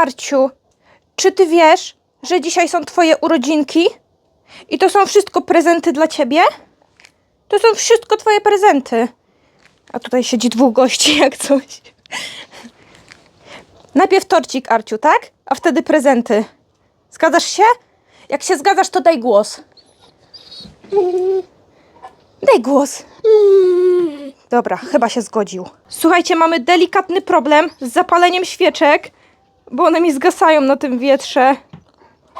Arciu, czy ty wiesz, że dzisiaj są twoje urodzinki? I to są wszystko prezenty dla ciebie? To są wszystko twoje prezenty. A tutaj siedzi dwóch gości, jak coś. Najpierw torcik, Arciu, tak? A wtedy prezenty. Zgadzasz się? Jak się zgadzasz, to daj głos. Daj głos. Dobra, chyba się zgodził. Słuchajcie, mamy delikatny problem z zapaleniem świeczek, bo one mi zgasają na tym wietrze.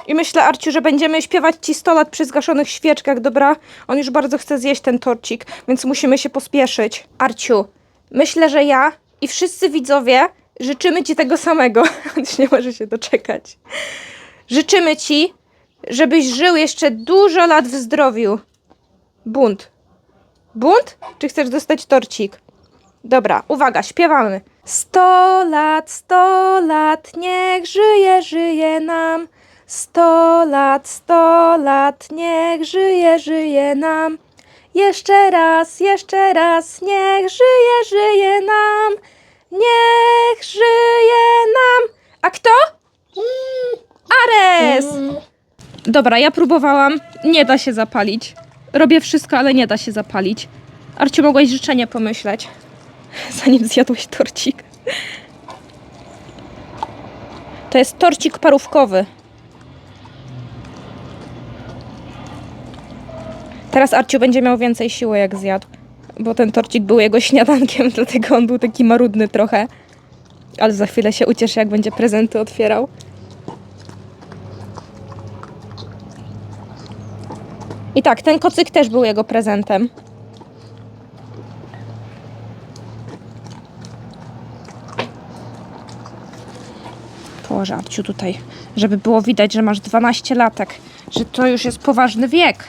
I myślę, Arciu, że będziemy śpiewać ci 100 lat przy zgaszonych świeczkach, dobra? On już bardzo chce zjeść ten torcik, więc musimy się pospieszyć. Arciu, myślę, że ja i wszyscy widzowie życzymy ci tego samego. On nie może się doczekać. Życzymy ci, żebyś żył jeszcze dużo lat w zdrowiu. Bunt. Bunt? Czy chcesz dostać torcik? Dobra, uwaga, śpiewamy. Sto lat, sto lat, niech żyje, żyje nam. Sto lat, sto lat, niech żyje, żyje nam. Jeszcze raz, jeszcze raz, niech żyje, żyje nam. Niech żyje nam. A kto? Ares! Dobra, ja próbowałam. Nie da się zapalić. Robię wszystko, ale nie da się zapalić. Arciu, mogłeś życzenie pomyśleć, zanim zjadłeś torcik. To jest torcik parówkowy. Teraz Arciu będzie miał więcej siły, jak zjadł. Bo ten torcik był jego śniadankiem, dlatego on był taki marudny trochę. Ale za chwilę się ucieszy, jak będzie prezenty otwierał. I tak, ten kocyk też był jego prezentem. Położę Arciu tutaj, żeby było widać, że masz 12 latek, że to już jest poważny wiek.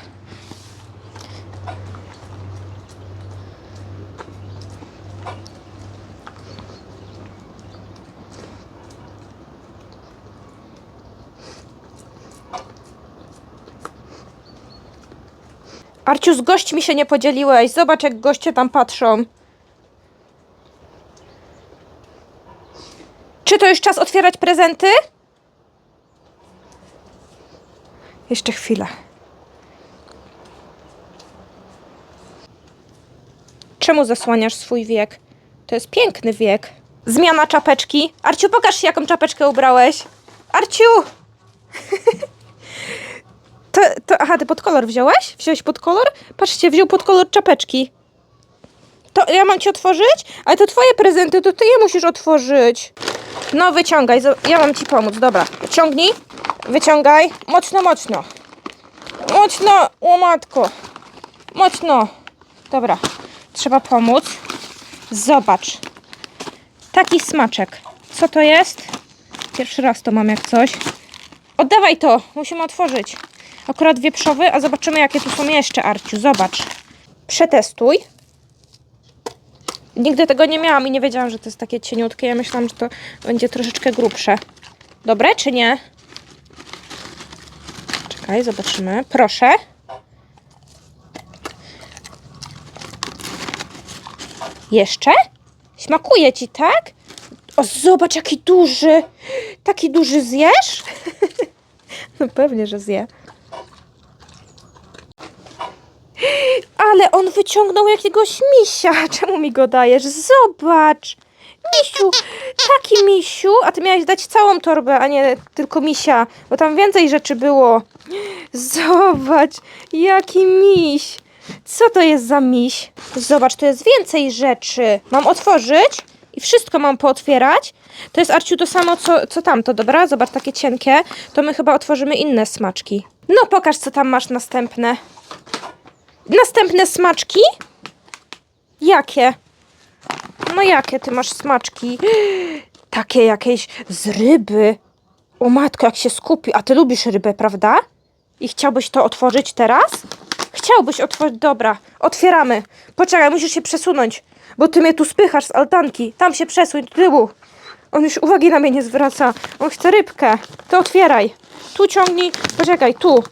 Arciu, z gośćmi się nie podzieliłeś. Zobacz, jak goście tam patrzą. Czy to już czas otwierać prezenty? Jeszcze chwilę. Czemu zasłaniasz swój wiek? To jest piękny wiek. Zmiana czapeczki. Arciu, pokaż się, jaką czapeczkę ubrałeś. Arciu! To, to, aha, ty pod kolor wziąłeś? Wziąłeś pod kolor? Patrzcie, wziął pod kolor czapeczki. To ja mam ci otworzyć? Ale to twoje prezenty, to ty je musisz otworzyć. No, wyciągaj, ja mam ci pomóc, dobra. Ciągnij, wyciągaj. Mocno, mocno. Mocno, łomatko. Mocno. Dobra, trzeba pomóc. Zobacz. Taki smaczek. Co to jest? Pierwszy raz to mam jak coś. Oddawaj to, musimy otworzyć. Akurat wieprzowy, a zobaczymy jakie tu są jeszcze, Arciu. Zobacz. Przetestuj. Nigdy tego nie miałam i nie wiedziałam, że to jest takie cieniutkie. Ja myślałam, że to będzie troszeczkę grubsze. Dobre czy nie? Czekaj, zobaczymy. Proszę. Jeszcze? Smakuje ci, tak? O, zobacz, jaki duży. Taki duży zjesz? No pewnie, że zje. Ale on wyciągnął jakiegoś misia. Czemu mi go dajesz? Zobacz. Misiu, taki misiu. A ty miałeś dać całą torbę, a nie tylko misia, bo tam więcej rzeczy było. Zobacz, jaki miś. Co to jest za miś? Zobacz, to jest więcej rzeczy. Mam otworzyć i wszystko mam pootwierać. To jest, Arciu, to samo, co, co tamto, dobra? Zobacz, takie cienkie. To my chyba otworzymy inne smaczki. No, pokaż, co tam masz następne. Następne smaczki? Jakie? No jakie ty masz smaczki? Takie jakieś z ryby. O matko, jak się skupi. A ty lubisz rybę, prawda? I chciałbyś to otworzyć teraz? Chciałbyś otworzyć. Dobra, otwieramy. Poczekaj, musisz się przesunąć, bo ty mnie tu spychasz z altanki. Tam się przesuń, do tyłu. On już uwagi na mnie nie zwraca. On chce rybkę. To otwieraj. Tu ciągnij. Poczekaj, tu.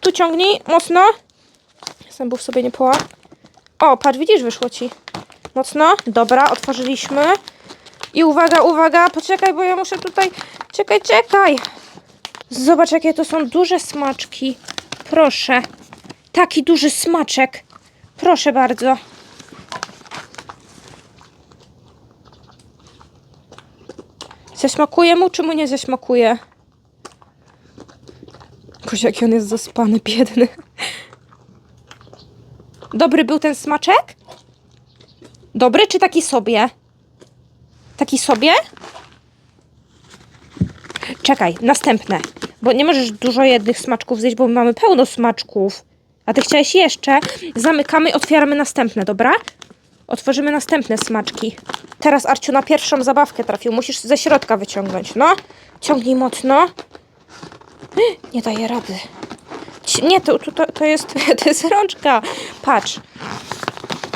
Tu ciągnij mocno. Zębów sobie nie poła. O, patrz, widzisz, wyszło ci. Mocno. Dobra, otworzyliśmy. I uwaga, uwaga, poczekaj, bo ja muszę tutaj... Czekaj, czekaj. Zobacz, jakie to są duże smaczki. Proszę. Taki duży smaczek. Proszę bardzo. Zasmakuje mu, czy mu nie zasmakuje? Boże, jaki on jest zaspany, biedny. Dobry był ten smaczek? Dobry, czy taki sobie? Taki sobie? Czekaj, następne. Bo nie możesz dużo jednych smaczków zjeść, bo my mamy pełno smaczków. A ty chciałeś jeszcze? Zamykamy, otwieramy następne, dobra? Otworzymy następne smaczki. Teraz Arciu na pierwszą zabawkę trafił. Musisz ze środka wyciągnąć. No, ciągnij mocno. Nie daje rady. Nie, to, to, to, jest, to jest rączka. Patrz.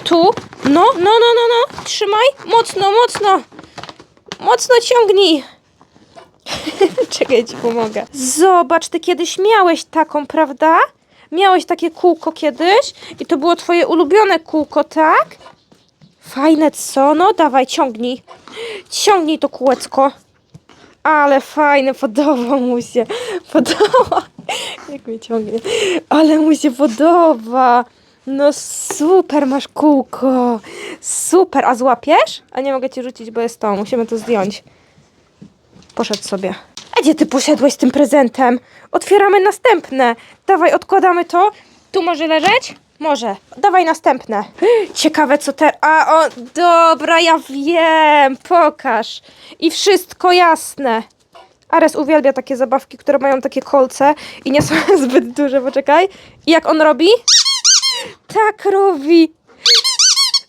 Tu. No, no, no, no, no. Trzymaj. Mocno, mocno. Mocno ciągnij. Czekaj, ci pomogę. Zobacz, ty kiedyś miałeś taką, prawda? Miałeś takie kółko kiedyś i to było twoje ulubione kółko, tak? Fajne co? No dawaj, ciągnij. Ciągnij to kółeczko. Ale fajne, podoba mu się. Podoba. Jak mnie ciągnie. Ale mu się podoba. No super, masz kółko. Super. A złapiesz? A nie mogę ci rzucić, bo jest to. Musimy to zdjąć. Poszedł sobie. A gdzie ty poszedłeś z tym prezentem? Otwieramy następne. Dawaj, odkładamy to. Tu może leżeć? Może. Dawaj następne. Ciekawe co te... A, o, dobra, ja wiem. Pokaż. I wszystko jasne. Ares uwielbia takie zabawki, które mają takie kolce i nie są zbyt duże. Poczekaj. I jak on robi? Tak robi.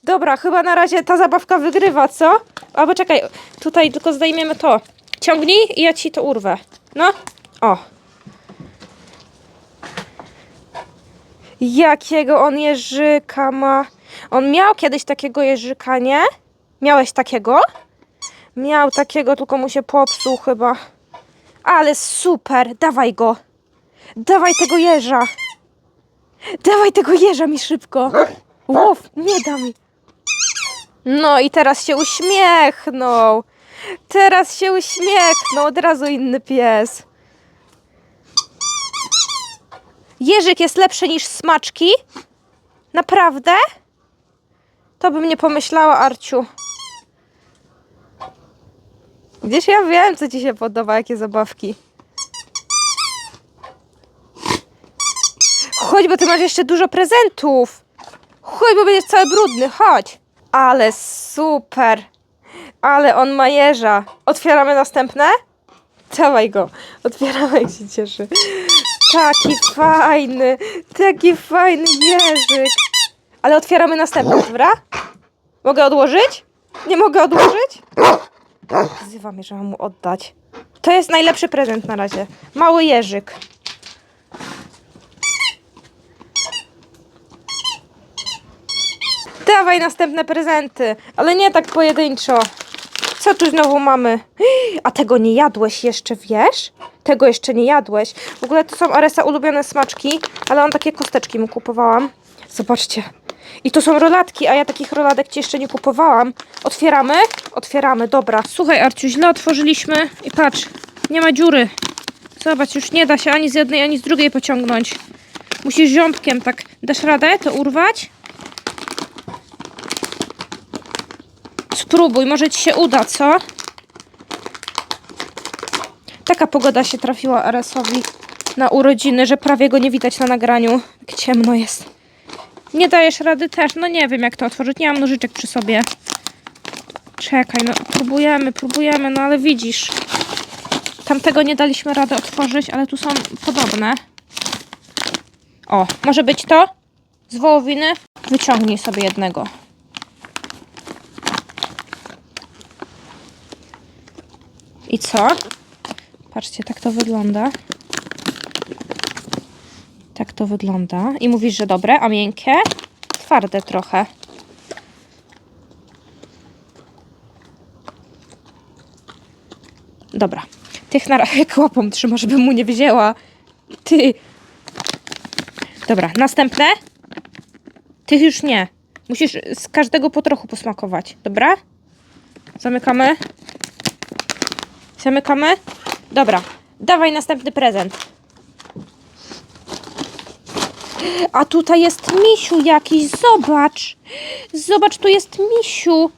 Dobra, chyba na razie ta zabawka wygrywa, co? Albo czekaj, tutaj tylko zdejmiemy to. Ciągnij i ja ci to urwę. No. O. Jakiego on jeżyka ma. On miał kiedyś takiego jeżyka, nie? Miałeś takiego? Miał takiego, tylko mu się popsuł chyba. Ale super, dawaj go. Dawaj tego jeża. Dawaj tego jeża mi szybko. Łow, nie da mi. No i teraz się uśmiechnął. Teraz się uśmiechnął. Od razu inny pies. Jeżyk jest lepszy niż smaczki? Naprawdę? To bym nie pomyślała, Arciu. Gdzieś ja wiem, co ci się podoba, jakie zabawki. Chodź, bo ty masz jeszcze dużo prezentów. Chodź, bo będziesz cały brudny, chodź. Ale super. Ale on ma jeża. Otwieramy następne? Dawaj go. Otwieramy, jak się cieszy. Taki fajny, taki fajny jeżyk. Ale otwieramy następny, dobra? Mogę odłożyć? Nie mogę odłożyć? Wzywa mnie, że mam mu oddać. To jest najlepszy prezent na razie. Mały jeżyk. Dawaj następne prezenty, ale nie tak pojedynczo. Co tu znowu mamy? A tego nie jadłeś jeszcze, wiesz? Tego jeszcze nie jadłeś. W ogóle to są Aresa ulubione smaczki, ale on takie kosteczki mu kupowałam. Zobaczcie. I to są rolatki, a ja takich roladek ci jeszcze nie kupowałam. Otwieramy? Otwieramy, dobra. Słuchaj, Arciu, źle otworzyliśmy i patrz, nie ma dziury. Zobacz, już nie da się ani z jednej, ani z drugiej pociągnąć. Musisz ząbkiem tak. Dasz radę to urwać? Spróbuj, może ci się uda, co? Taka pogoda się trafiła Aresowi na urodziny, że prawie go nie widać na nagraniu. Jak ciemno jest. Nie dajesz rady też? No nie wiem jak to otworzyć. Nie mam nożyczek przy sobie. Czekaj, no próbujemy, próbujemy, no ale widzisz. Tamtego nie daliśmy rady otworzyć, ale tu są podobne. O, może być to? Z wołowiny? Wyciągnij sobie jednego. I co? Patrzcie, tak to wygląda. To wygląda. I mówisz, że dobre, a miękkie? Twarde trochę. Dobra. Tych na razie łapą trzyma, żebym mu nie wzięła. Ty. Dobra, następne? Tych już nie. Musisz z każdego po trochu posmakować, dobra? Zamykamy. Zamykamy. Dobra, dawaj następny prezent. A tutaj jest misiu jakiś, zobacz. Zobacz, tu jest misiu.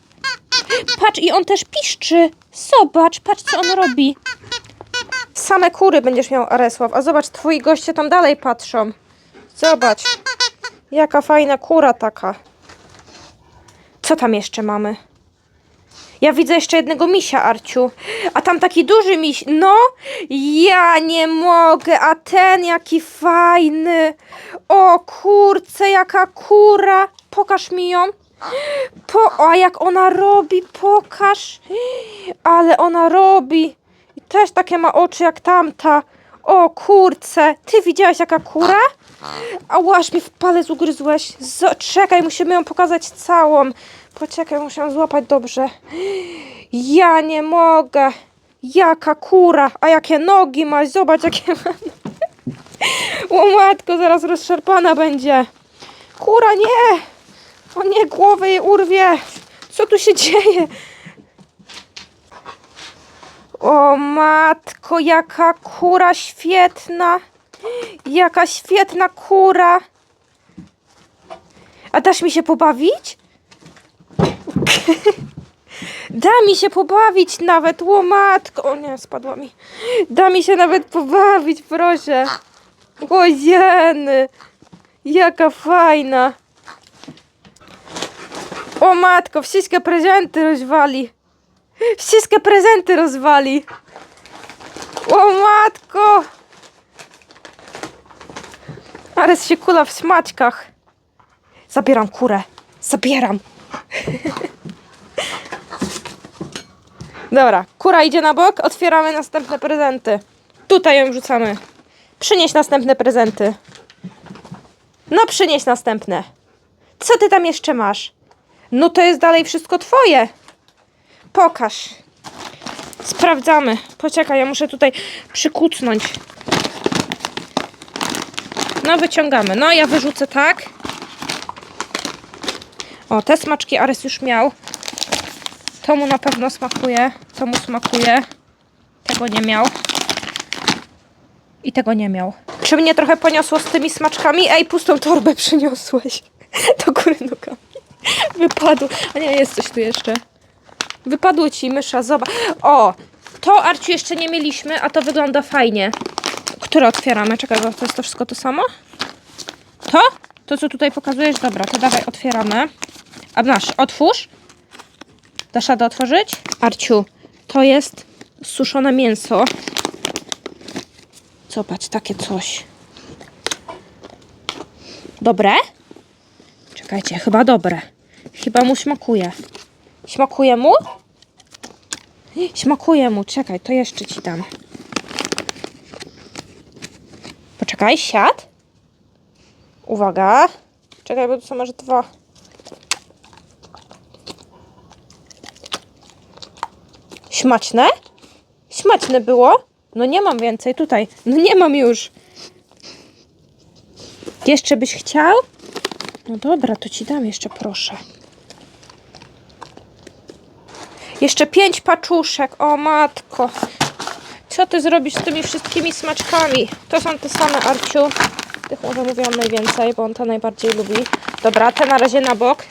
Patrz, i on też piszczy. Zobacz, patrz, co on robi. Same kury będziesz miał, Aresław. A zobacz, twoi goście tam dalej patrzą. Zobacz. Jaka fajna kura taka. Co tam jeszcze mamy? Ja widzę jeszcze jednego misia, Arciu. A tam taki duży miś. No, ja nie mogę. A ten jaki fajny. O kurce, jaka kura. Pokaż mi ją. Po, a jak ona robi, pokaż. Ale ona robi. I też takie ma oczy jak tamta. O kurce, ty widziałaś jaka kura? A łaż mi w palec ugryzłeś. Z czekaj, musimy ją pokazać całą. Poczekaj, muszę złapać dobrze. Ja nie mogę. Jaka kura, a jakie nogi masz. Zobacz, jakie ma. O matko, zaraz rozszarpana będzie. Kura, nie. O nie, głowę jej urwie. Co tu się dzieje? O matko, jaka kura świetna. Jaka świetna kura. A dasz mi się pobawić? Da mi się pobawić nawet, łomatko. O nie, spadła mi. Da mi się nawet pobawić, proszę. O jeny. Jaka fajna. O matko, wszystkie prezenty rozwali. Wszystkie prezenty rozwali. O matko. Ares się kula w smaczkach. Zabieram kurę. Zabieram. Dobra, kura idzie na bok, otwieramy następne prezenty. Tutaj ją rzucamy. Przynieś następne prezenty. No, przynieś następne. Co ty tam jeszcze masz? No to jest dalej wszystko twoje. Pokaż. Sprawdzamy. Poczekaj, ja muszę tutaj przykucnąć. No, wyciągamy. No, ja wyrzucę tak. O, te smaczki Ares już miał. To mu na pewno smakuje. To mu smakuje. Tego nie miał. I tego nie miał. Czy mnie trochę poniosło z tymi smaczkami? Ej, pustą torbę przyniosłeś. Do góry nogami. Wypadło. A nie, jest coś tu jeszcze. Wypadło ci mysza, zobacz. O, to Arciu jeszcze nie mieliśmy, a to wygląda fajnie. Które otwieramy? Czekaj, bo to jest to wszystko to samo? To? To, co tutaj pokazujesz? Dobra, to dawaj, otwieramy. A masz, otwórz. Dasz radę otworzyć? Arciu, to jest suszone mięso. Zobacz, takie coś. Dobre? Czekajcie, chyba dobre. Chyba mu smakuje. Smakuje mu? Smakuje mu. Czekaj, to jeszcze ci dam. Poczekaj, siad. Uwaga. Czekaj, bo tu są aż dwa. Smaczne? Smaczne było? No nie mam więcej tutaj. No nie mam już. Jeszcze byś chciał? No dobra, to ci dam jeszcze, proszę. Jeszcze pięć paczuszek. O matko. Co ty zrobisz z tymi wszystkimi smaczkami? To są te same, Arciu. Tych może mówiłam najwięcej, bo on to najbardziej lubi. Dobra, te na razie na bok.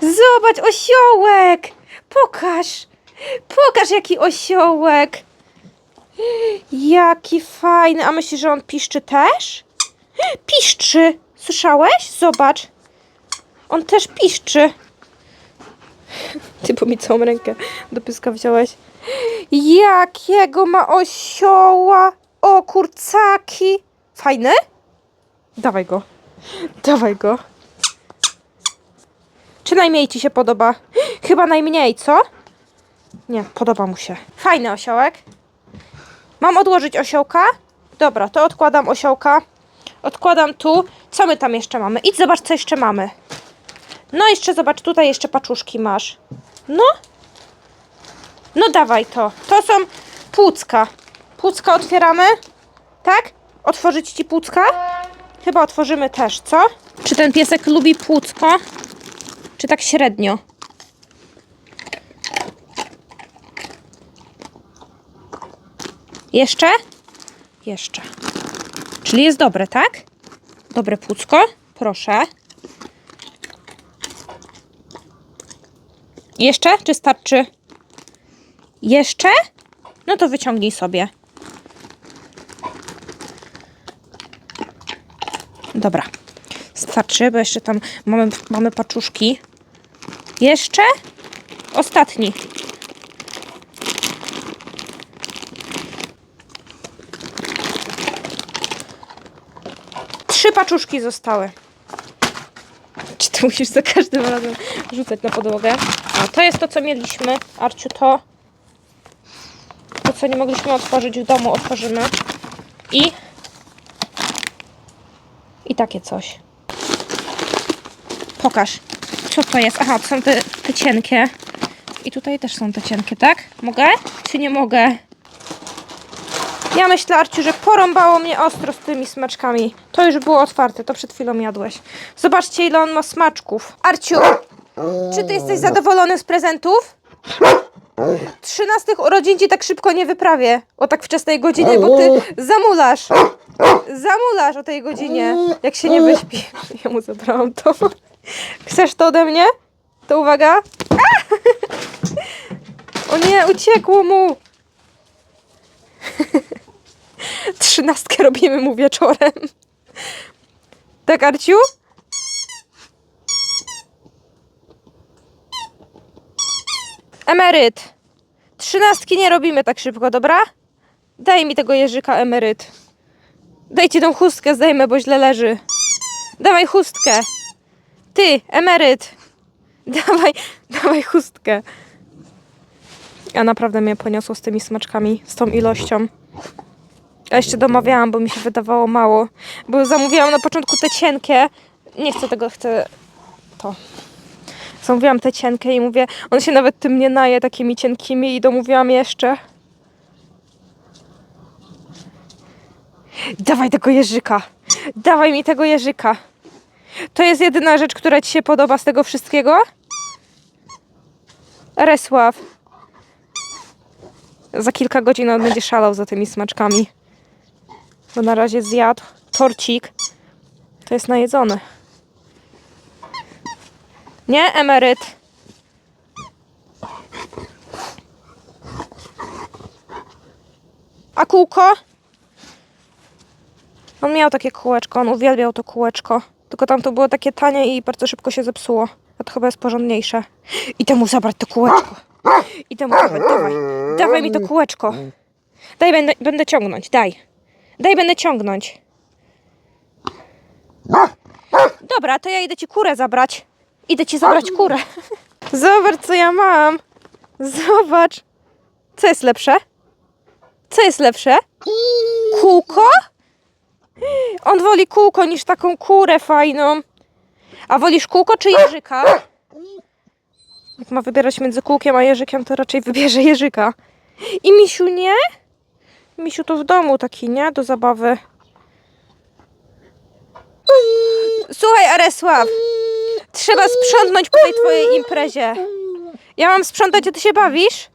Zobacz, osiołek! Pokaż! Pokaż, jaki osiołek! Jaki fajny. A myślisz, że on piszczy też? Piszczy! Słyszałeś? Zobacz. On też piszczy. Ty, bo mi całą rękę do pyska wziąłeś. Jakiego ma osioła? O, kurcaki. Fajny? Dawaj go. Dawaj go. Czy najmniej ci się podoba? Chyba najmniej, co? Nie, podoba mu się. Fajny osiołek. Mam odłożyć osiołka? Dobra, to odkładam osiołka. Odkładam tu. Co my tam jeszcze mamy? Idź zobacz, co jeszcze mamy. No jeszcze zobacz, tutaj jeszcze paczuszki masz. No. No dawaj to. To są płucka. Płucka otwieramy? Tak? Otworzyć ci płucka? Chyba otworzymy też, co? Czy ten piesek lubi płucko? Czy tak średnio? Jeszcze? Jeszcze. Czyli jest dobre, tak? Dobre płucko. Proszę. Jeszcze? Czy starczy? Jeszcze? No to wyciągnij sobie. Dobra. Starczy, bo jeszcze tam mamy, mamy paczuszki. Jeszcze? Ostatni. Paczuszki zostały. Czy ty musisz za każdym razem rzucać na podłogę? A to jest to, co mieliśmy. Arciu, to. To, co nie mogliśmy otworzyć w domu, otworzymy. I. I takie coś. Pokaż. Co to jest? Aha, to są te, te cienkie. I tutaj też są te cienkie, tak? Mogę? Czy nie mogę? Ja myślę, Arciu, że porąbało mnie ostro z tymi smaczkami. To już było otwarte, to przed chwilą jadłeś. Zobaczcie, ile on ma smaczków. Arciu, czy ty jesteś zadowolony z prezentów? 13 urodzin ci tak szybko nie wyprawię. O tak wczesnej godzinie, bo ty zamulasz. Zamulasz o tej godzinie, jak się nie wyśpisz. Ja mu zabrałam to. Chcesz to ode mnie? To uwaga. O nie, uciekło mu. Trzynastkę robimy mu wieczorem. Tak, Arciu? Emeryt. Trzynastki nie robimy tak szybko, dobra? Daj mi tego jeżyka, emeryt. Dajcie tą chustkę, zdejmę, bo źle leży. Dawaj chustkę. Ty, emeryt. Dawaj, dawaj chustkę. Ja naprawdę mnie poniosło z tymi smaczkami, z tą ilością. Ja jeszcze domawiałam, bo mi się wydawało mało. Bo zamówiłam na początku te cienkie. Nie chcę tego, chcę to. Zamówiłam te cienkie i mówię, on się nawet tym nie naje takimi cienkimi i domówiłam jeszcze. Dawaj tego jeżyka. Dawaj mi tego jeżyka. To jest jedyna rzecz, która ci się podoba z tego wszystkiego? Resław. Za kilka godzin on będzie szalał za tymi smaczkami. Bo na razie zjadł torcik. To jest najedzony. Nie, emeryt. A kółko? On miał takie kółeczko, on uwielbiał to kółeczko. Tylko tam to było takie tanie i bardzo szybko się zepsuło. A to chyba jest porządniejsze. Idę mu zabrać to kółeczko. Idę mu zabrać, dawaj. Dawaj mi to kółeczko. Daj, będę, będę ciągnąć, daj. Daj, będę ciągnąć. Dobra, to ja idę ci kurę zabrać. Idę ci zabrać kurę. Zobacz, co ja mam. Zobacz. Co jest lepsze? Co jest lepsze? Kółko? On woli kółko niż taką kurę fajną. A wolisz kółko czy jeżyka? Jak ma wybierać między kółkiem a jeżykiem, to raczej wybierze jeżyka. I misiu nie? Misiu to w domu taki, nie? Do zabawy. Słuchaj, Aresław. Trzeba sprzątnąć po tej twojej imprezie. Ja mam sprzątać, a ty się bawisz?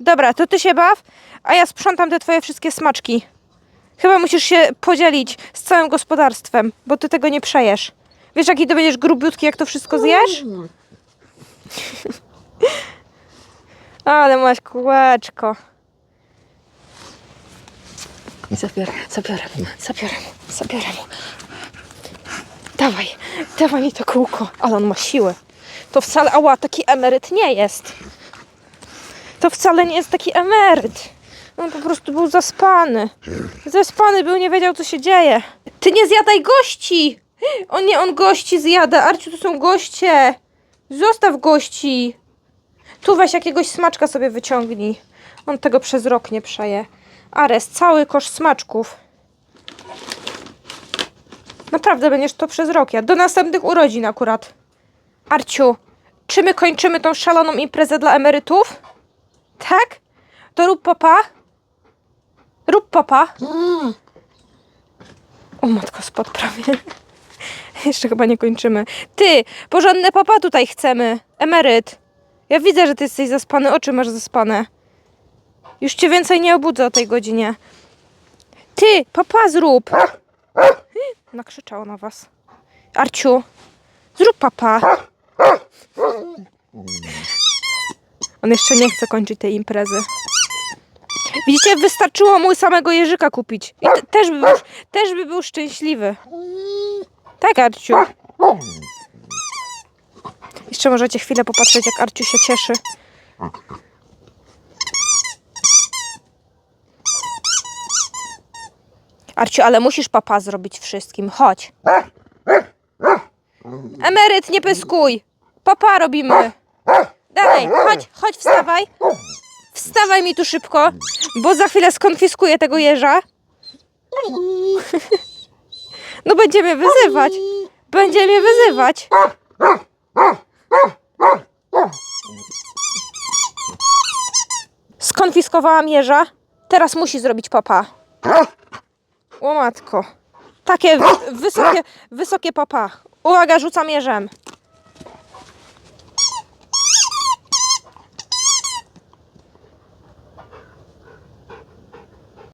Dobra, to ty się baw, a ja sprzątam te twoje wszystkie smaczki. Chyba musisz się podzielić z całym gospodarstwem, bo ty tego nie przejesz. Wiesz, jaki to będziesz grubiutki, jak to wszystko zjesz? Ale masz kółeczko. Zabiorę, zabiorę zabiorę zabiorę mu. Dawaj, dawaj mi to kółko. Ale on ma siłę. To wcale, ała, taki emeryt nie jest. To wcale nie jest taki emeryt. On po prostu był zaspany. Zaspany był, nie wiedział, co się dzieje. Ty nie zjadaj gości! O nie, on gości zjada. Arciu, to są goście. Zostaw gości. Tu weź jakiegoś smaczka sobie wyciągnij. On tego przez rok nie przeje. Ares, cały kosz smaczków. Naprawdę będziesz to przez rok. Ja do następnych urodzin akurat. Arciu, czy my kończymy tą szaloną imprezę dla emerytów? Tak? To rób popa. Rób popa. O matko, spod prawie. Jeszcze chyba nie kończymy. Ty, porządne popa tutaj chcemy. Emeryt. Ja widzę, że ty jesteś zaspany. Oczy masz zaspane. Już cię więcej nie obudzę o tej godzinie. Ty, papa zrób. Nakrzyczało na was. Arciu, zrób papa. On jeszcze nie chce kończyć tej imprezy. Widzicie, wystarczyło mu samego jeżyka kupić. I te, też, by był, też by był szczęśliwy. Tak, Arciu. Jeszcze możecie chwilę popatrzeć, jak Arciu się cieszy. Arciu, ale musisz papa zrobić wszystkim. Chodź. Emeryt, nie pyskuj. Papa robimy. Dalej, chodź, chodź, wstawaj. Wstawaj mi tu szybko, bo za chwilę skonfiskuję tego jeża. No będziemy wyzywać. Będziemy wyzywać. Skonfiskowałam jeża. Teraz musi zrobić papa. O matko. Takie wy- wysokie, wysokie papa. Uwaga, rzucam jeżem.